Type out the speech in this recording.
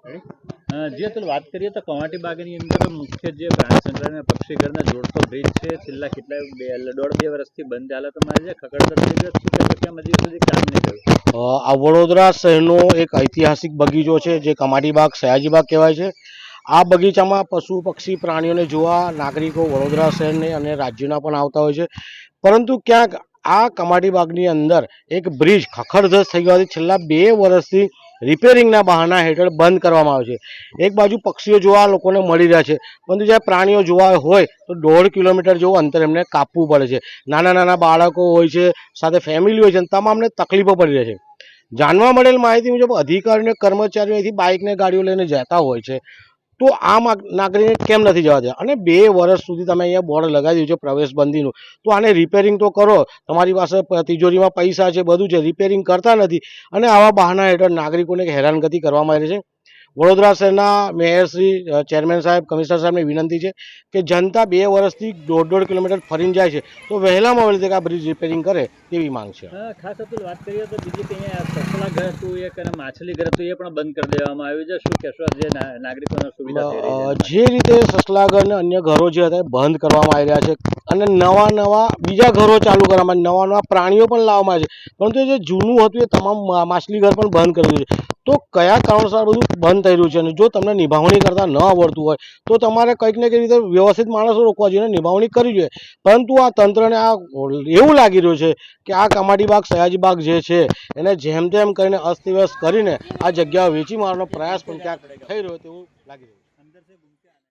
જે અતુલ વાત કરીએ તો કવાટી બાગની અંદર મુખ્ય જે સંગ્રહ અને પક્ષીઘરને જોડતો બ્રિજ છે. છેલ્લા કેટલા બે, દોઢ બે વર્ષથી બંધ હાલતમાં છે ખખડતર થઈ ગયો સુધી કામ નહીં થયું. આ વડોદરા શહેરનો એક ઐતિહાસિક બગીચો છે, જે કમાટી બાગ, સયાજી બાગ કહેવાય છે. આ બગીચામાં પશુ, પક્ષી, પ્રાણીઓને જોવા નાગરિકો વડોદરા શહેરને અને રાજ્યના પણ આવતા હોય છે. પરંતુ ક્યાંક આ કમાટી બાગની અંદર એક બ્રિજ ખખડધસ થઈ ગયો છેલ્લા બે વર્ષથી રિપેરિંગના બહાના હેઠળ બંધ કરવામાં આવે છે. એક બાજુ પક્ષીઓ જોવા લોકોને મળી રહ્યા છે, પરંતુ જ્યારે પ્રાણીઓ જોવા હોય તો દોઢ કિલોમીટર જેવું અંતર એમને કાપવું પડે છે. નાના નાના બાળકો હોય છે, સાથે ફેમિલી હોય છે તમામને તકલીફો પડી રહે છે. જાણવા મળેલ માહિતી મુજબ અધિકારીઓ કર્મચારીઓ અહીંથી બાઇકને ગાડીઓ લઈને જતા હોય છે. તો આમ નાગરિકને કેમ નથી જવા દે અને બે વર્ષ સુધી તમે અહીંયા બોર્ડ લગાવી દીધું છે પ્રવેશબંધીનું. તો આને રિપેરિંગ તો કરો. તમારી પાસે તિજોરીમાં પૈસા છે, બધું છે. રિપેરિંગ કરતા નથી. અને આવા બહાના હેઠળ નાગરિકોને હેરાનગતિ કરવામાં આવે છે. વડોદરા શહેરના મેયર શ્રી ચેરમેન સાહેબ કમિશનર સાહેબની વિનંતી છે કે જનતા બે વર્ષથી દોઢ દોઢ કિલોમીટર ફરીને જાય છે. તો વહેલામાં વહેલી તકે આ બ્રિજ રિપેરિંગ કરે તેવી માંગ છે. ખાસ અતુલ વાત કરીએ તો બીજી કે સસલા ઘર હતું એક અને માછલી ઘર હતું એ પણ બંધ કરી દેવામાં આવ્યું છે. શું કહેશો જે નાગરિકોના સુવિધા જે રીતે સસલાઘર અને અન્ય ઘરો જે હતા બંધ કરવામાં આવી રહ્યા છે અને નવા નવા બીજા ઘરો ચાલુ કરવામાં નવા નવા પ્રાણીઓ પણ લાવવામાં આવે છે. પરંતુ જે જૂનું હતું એ તમામ માછલી ઘર પણ બંધ કરી દીધું છે. તો કયા કારણસર બધું બંધ થઈ રહ્યું છે? અને જો તમને નિભાવણી કરતા ન આવડતું હોય, તો તમારે કંઈક ને કંઈક રીતે વ્યવસ્થિત માણસો રોકવા જોઈએ નિભાવણી કરવી જોઈએ. પરંતુ આ તંત્રને આ એવું લાગી રહ્યું છે કે આ કમાટીબાગ સયાજીબાગ જે છે, એને જેમ તેમ કરીને અસ્તવ્યસ્ત કરીને આ જગ્યા વેચી મારવાનો પ્રયાસ પણ ક્યાંક થઈ રહ્યો તેવું લાગી રહ્યું